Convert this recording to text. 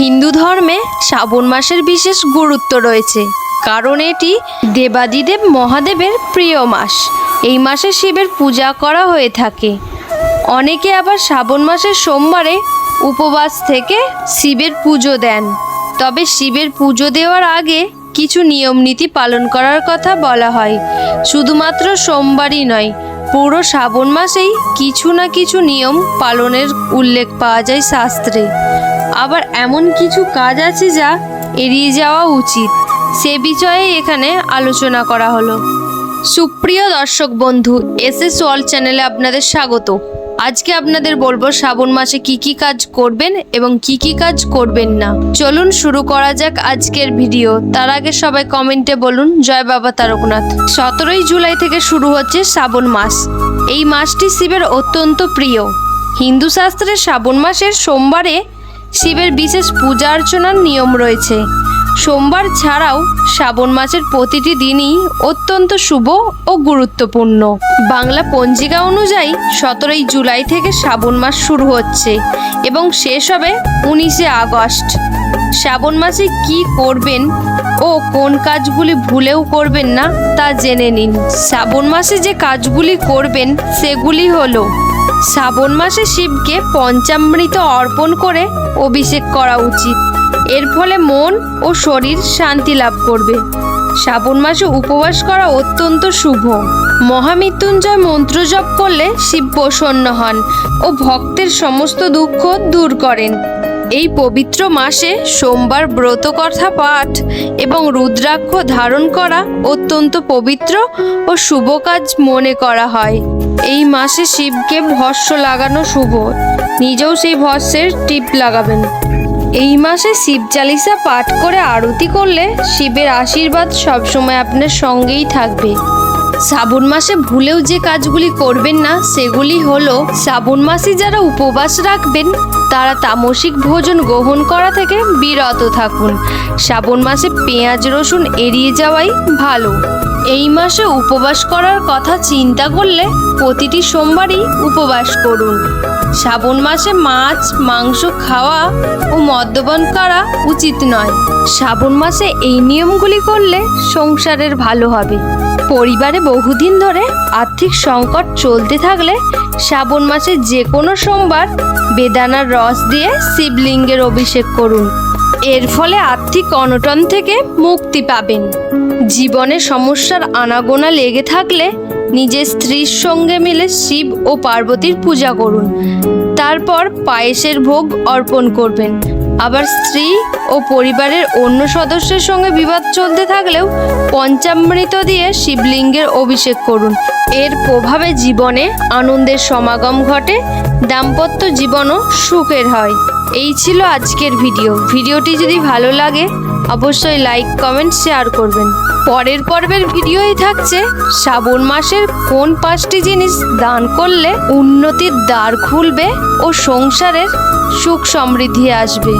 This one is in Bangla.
হিন্দু ধর্মে শ্রাবণ মাসের বিশেষ গুরুত্ব রয়েছে, কারণ এটি দেবাদিদেব মহাদেবের প্রিয় মাস। এই মাসে শিবের পূজা করা হয়ে থাকে। অনেকে আবার শ্রাবণ মাসের সোমবারে উপবাস থেকে শিবের পুজো দেন। তবে শিবের পুজো দেওয়ার আগে কিছু নিয়ম নীতি পালন করার কথা বলা হয়। শুধুমাত্র সোমবারই নয়, পুরো শ্রাবণ মাসেই কিছু না কিছু নিয়ম পালনের উল্লেখ পাওয়া যায় শাস্ত্রে। আবার এমন কিছু কাজ আছে যা এড়িয়ে যাওয়া উচিত। সে বিষয়ে এখানে আলোচনা করা হলো। সুপ্রিয় দর্শক বন্ধু এস এস ওয়াল চ্যানেলে আপনাদের স্বাগত। আজকে আপনাদের বলব শ্রাবণ মাসে কি কি কাজ করবেন এবং কি কি কাজ করবেন না। চলুন শুরু করা যাক আজকের ভিডিও। তার আগে সবাই কমেন্টে বলুন, জয় বাবা তারকনাথ। সতেরোই জুলাই থেকে শুরু হচ্ছে শ্রাবণ মাস। এই মাসটি শিবের অত্যন্ত প্রিয়। হিন্দু শাস্ত্রে শ্রাবণ মাসের সোমবারে শিবের বিশেষ পূজা অর্চনার নিয়ম রয়েছে। সোমবার ছাড়াও শ্রাবণ মাসের প্রতিটি দিনই অত্যন্ত শুভ ও গুরুত্বপূর্ণ। বাংলা পঞ্জিকা অনুযায়ী সতেরোই জুলাই থেকে শ্রাবণ মাস শুরু হচ্ছে এবং শেষ হবে উনিশে আগস্ট। শ্রাবণ মাসে কি করবেন ও কোন কাজগুলি ভুলেও করবেন না তা জেনে নিন। শ্রাবণ মাসে যে কাজগুলি করবেন সেগুলি হলো শ্রাবণ মাসে শিবকে পঞ্চামৃত অর্পণ করে অভিষেক করা উচিত। এর ফলে মন ও শরীর শান্তি লাভ করবে। শ্রাবণ মাসে উপবাস করা অত্যন্ত শুভ। মহামৃত্যুঞ্জয় মন্ত্র জপ করলে শিব প্রসন্ন হন ও ভক্তের সমস্ত দুঃখ দূর করেন। এই পবিত্র মাসে সোমবার ব্রত কথা পাঠ এবং রুদ্রাক্ষ ধারণ করা অত্যন্ত পবিত্র ও শুভ কাজ মনে করা হয়। এই মাসে শিবকে ভস্য লাগানো শুভ। নিজেও সেই ভস্যের টিপ লাগাবেন। এই মাসে শিব চালিসা পাঠ করে আরতি করলে শিবের আশীর্বাদ সবসময় আপনার সঙ্গেই থাকবে। শ্রাবণ মাসে ভুলেও যে কাজগুলি করবেন না, সেগুলি হলো শ্রাবণ মাসে যারা উপবাস রাখবেন, তারা তামসিক ভোজন গ্রহণ করা থেকে বিরত থাকুন। শ্রাবণ মাসে পেঁয়াজ রসুন এড়িয়ে যাওয়াই ভালো। এই মাসে উপবাস করার কথা চিন্তা করলে প্রতিটি সোমবারই উপবাস করুন। শ্রাবণ মাসে মাছ, মাংস খাওয়া ও মদ্যপান করা উচিত নয়। শ্রাবণ মাসে এই নিয়মগুলি করলে সংসারের ভালো হবে। পরিবারে বহুদিন ধরে আর্থিক সংকট চলতে থাকলে শ্রাবণ মাসে যে কোনো সোমবার বেদানার রস দিয়ে শিবলিঙ্গের অভিষেক করুন। এর ফলে আর্থিক অনটন থেকে মুক্তি পাবেন। জীবনে সমস্যার আনাগোনা লেগে থাকলে নিজের স্ত্রীর সঙ্গে মিলে শিব ও পার্বতীর পূজা করুন। তারপর পায়েসের ভোগ অর্পণ করবেন। আবার স্ত্রী ও পরিবারের অন্য সদস্যের সঙ্গে বিবাদ চলতে থাকলেও পঞ্চামৃত দিয়ে শিবলিঙ্গের অভিষেক করুন। এর প্রভাবে জীবনে আনন্দের সমাগম ঘটে, দাম্পত্য জীবনও সুখের হয়। এই ছিল আজকের ভিডিও। ভিডিওটি যদি ভালো লাগে, অবশ্যই লাইক, কমেন্ট, শেয়ার করবেন। পরের পর্বের ভিডিওই থাকছে শ্রাবণ মাসের কোন পাঁচটি জিনিস দান করলে উন্নতির দ্বার খুলবে ও সংসারের সুখ সমৃদ্ধি আসবে।